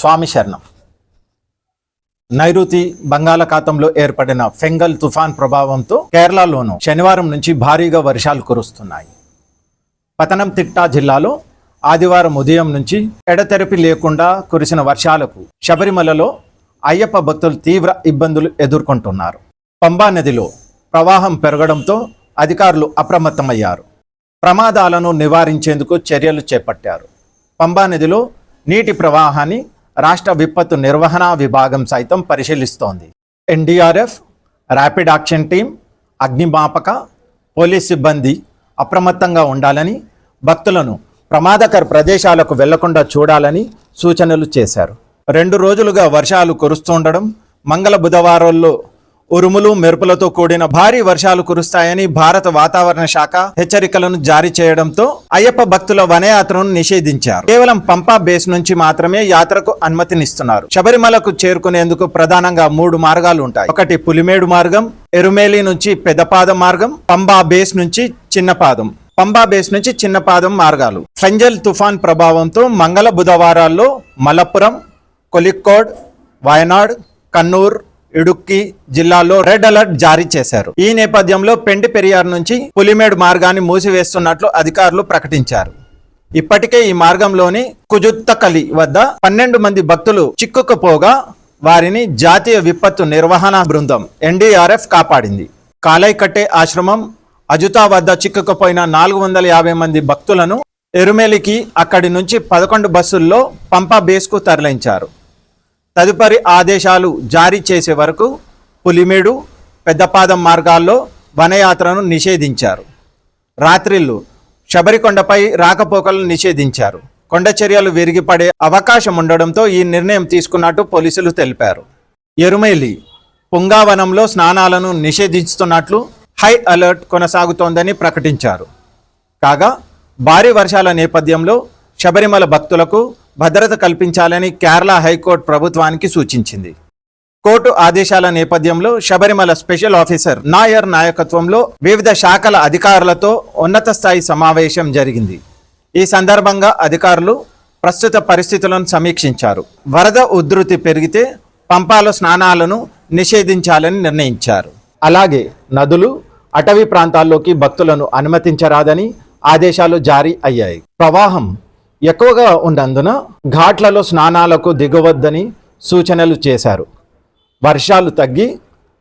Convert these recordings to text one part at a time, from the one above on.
స్వామి శరణం. నైరుతి బంగాళాఖాతంలో ఏర్పడిన ఫెంగల్ తుఫాన్ ప్రభావంతో కేరళలోనూ శనివారం నుంచి భారీగా వర్షాలు కురుస్తున్నాయి. పతనంతిట్టా జిల్లాలో ఆదివారం ఉదయం నుంచి ఎడతెరపి లేకుండా కురిసిన వర్షాలకు శబరిమలలో అయ్యప్ప భక్తులు తీవ్ర ఇబ్బందులు ఎదుర్కొంటున్నారు. పంబా నదిలో ప్రవాహం పెరగడంతో అధికారులు అప్రమత్తమయ్యారు. ప్రమాదాలను నివారించేందుకు చర్యలు చేపట్టారు. పంబా నదిలో నీటి ప్రవాహాన్ని రాష్ట్ర విపత్తు నిర్వహణ విభాగం సైతం పరిశీలిస్తోంది. ఎన్డీఆర్ఎఫ్ ర్యాపిడ్ యాక్షన్ టీం అగ్నిమాపక పోలీస్ సిబ్బంది అప్రమత్తంగా ఉండాలని భక్తులను ప్రమాదకర ప్రదేశాలకు వెళ్ళకుండా చూడాలని సూచనలు చేశారు. రెండు రోజులుగా వర్షాలు కురుస్తుండడం మంగళ బుధవారాల్లో ఉరుములు మెరుపులతో కూడిన భారీ వర్షాలు కురుస్తాయని భారత వాతావరణ శాఖ హెచ్చరికలను జారీ చేయడంతో అయ్యప్ప భక్తుల వనయాత్రను నిషేధించారు. కేవలం పంపా బేస్ నుంచి మాత్రమే యాత్రకు అనుమతినిస్తున్నారు. శబరిమలకు చేరుకునేందుకు ప్రధానంగా మూడు మార్గాలు ఉంటాయి. ఒకటి పులిమేడు మార్గం ఎరుమేలి నుంచి పెదపాదం మార్గం పంబా బేస్ నుంచి చిన్నపాదం. పంబా బేస్ నుంచి చిన్నపాదం మార్గాలు. ఫెంజల్ తుఫాన్ ప్రభావంతో మంగళ బుధవారాల్లో మలప్పురం కొలిక్కోడ్ వయనాడ్ కన్నూర్ ఇడుక్కి జిల్లాలో రెడ్ అలర్ట్ జారీ చేశారు. ఈ నేపథ్యంలో పెండి పెరియార్ నుంచి పులిమేడు మార్గాన్ని మూసివేస్తున్నట్లు అధికారులు ప్రకటించారు. ఇప్పటికే ఈ మార్గంలోని కుజుత్తకలి వద్ద పన్నెండు మంది భక్తులు చిక్కుకుపోగా వారిని జాతీయ విపత్తు నిర్వహణ బృందం ఎన్డీఆర్ఎఫ్ కాపాడింది. కాలైకట్టే ఆశ్రమం అజుతా వద్ద చిక్కుకుపోయిన నాలుగు వందల యాభై మంది భక్తులను ఎరుమేలికి అక్కడి నుంచి పదకొండు బస్సుల్లో పంపా బేస్కు తరలించారు. తదుపరి ఆదేశాలు జారీ చేసే వరకు పులిమేడు పెద్దపాదం మార్గాల్లో వనయాత్రను నిషేధించారు. రాత్రిళ్ళు శబరికొండపై రాకపోకలను నిషేధించారు. కొండ చర్యలు విరిగిపడే అవకాశం ఉండడంతో ఈ నిర్ణయం తీసుకున్నట్టు పోలీసులు తెలిపారు. ఎరుమేలి పుంగావనంలో స్నానాలను నిషేధిస్తున్నట్లు హై అలర్ట్ కొనసాగుతోందని ప్రకటించారు. కాగా భారీ వర్షాల నేపథ్యంలో శబరిమల భక్తులకు భద్రత కల్పించాలని కేరళ హైకోర్టు ప్రభుత్వానికి సూచించింది. కోర్టు ఆదేశాల నేపథ్యంలో శబరిమల స్పెషల్ ఆఫీసర్ నాయర్ నాయకత్వంలో వివిధ శాఖల అధికారులతో ఉన్నత స్థాయి సమావేశం జరిగింది. ఈ సందర్భంగా అధికారులు ప్రస్తుత పరిస్థితులను సమీక్షించారు. వరద ఉధృతి పెరిగితే పంపాలో స్నానాలను నిషేధించాలని నిర్ణయించారు. అలాగే నదులు అటవీ ప్రాంతాల్లోకి భక్తులను అనుమతించరాదని ఆదేశాలు జారీ అయ్యాయి. ప్రవాహం ఎక్కువగా ఉన్నందున ఘాట్లలో స్నానాలకు దిగవద్దని సూచనలు చేశారు. వర్షాలు తగ్గి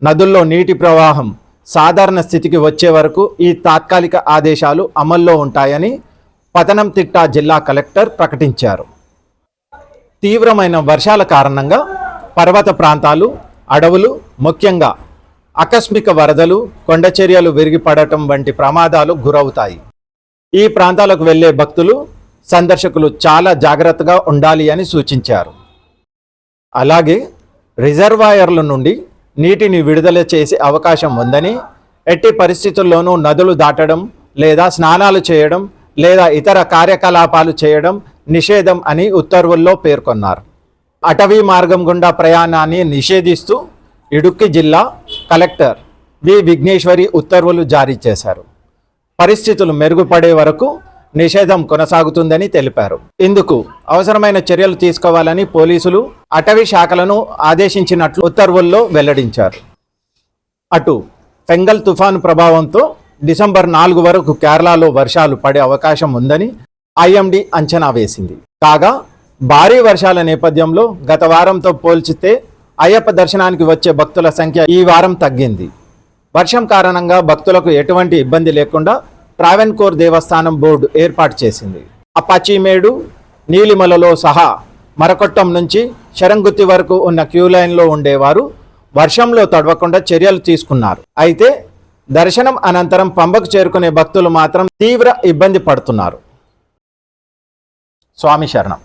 నదుల్లో నీటి ప్రవాహం సాధారణ స్థితికి వచ్చే వరకు ఈ తాత్కాలిక ఆదేశాలు అమల్లో ఉంటాయని పతనంతిట్ట జిల్లా కలెక్టర్ ప్రకటించారు. తీవ్రమైన వర్షాల కారణంగా పర్వత ప్రాంతాలు అడవులు ముఖ్యంగా ఆకస్మిక వరదలు కొండచర్యలు విరిగిపడటం వంటి ప్రమాదాలు గురవుతాయి. ఈ ప్రాంతాలకు వెళ్ళే భక్తులు సందర్శకులు చాలా జాగ్రత్తగా ఉండాలి అని సూచించారు. అలాగే రిజర్వాయర్ల నుండి నీటిని విడుదల చేసే అవకాశం ఉందని ఎట్టి పరిస్థితుల్లోనూ నదులు దాటడం లేదా స్నానాలు చేయడం లేదా ఇతర కార్యకలాపాలు చేయడం నిషేధం అని ఉత్తర్వుల్లో పేర్కొన్నారు. అటవీ మార్గం గుండా ప్రయాణాన్ని నిషేధిస్తూ ఇడుక్కి జిల్లా కలెక్టర్ వి విఘ్నేశ్వరి ఉత్తర్వులు జారీ చేశారు. పరిస్థితులు మెరుగుపడే వరకు నిషేధం కొనసాగుతుందని తెలిపారు. ఇందుకు అవసరమైన చర్యలు తీసుకోవాలని పోలీసులు అటవీ శాఖలను ఆదేశించినట్లు ఉత్తర్వుల్లో వెల్లడించారు. అటు ఫెంగల్ తుఫాను ప్రభావంతో డిసెంబర్ నాలుగు వరకు కేరళలో వర్షాలు పడే అవకాశం ఉందని ఐఎండి అంచనా వేసింది. కాగా భారీ వర్షాల నేపథ్యంలో గత వారంతో పోల్చితే అయ్యప్ప దర్శనానికి వచ్చే భక్తుల సంఖ్య ఈ వారం తగ్గింది. వర్షం కారణంగా భక్తులకు ఎటువంటి ఇబ్బంది లేకుండా ట్రావెన్కోర్ దేవస్థానం బోర్డు ఏర్పాటు చేసింది. అపాచిమేడు నీలిమలలో సహా మరకొట్టం నుంచి శరంగుత్తి వరకు ఉన్న క్యూ లైన్లో ఉండేవారు వర్షంలో తడవకుండా చర్యలు తీసుకున్నారు. అయితే దర్శనం అనంతరం పంబకు చేరుకునే భక్తులు మాత్రం తీవ్ర ఇబ్బంది పడుతున్నారు. స్వామి శరణం.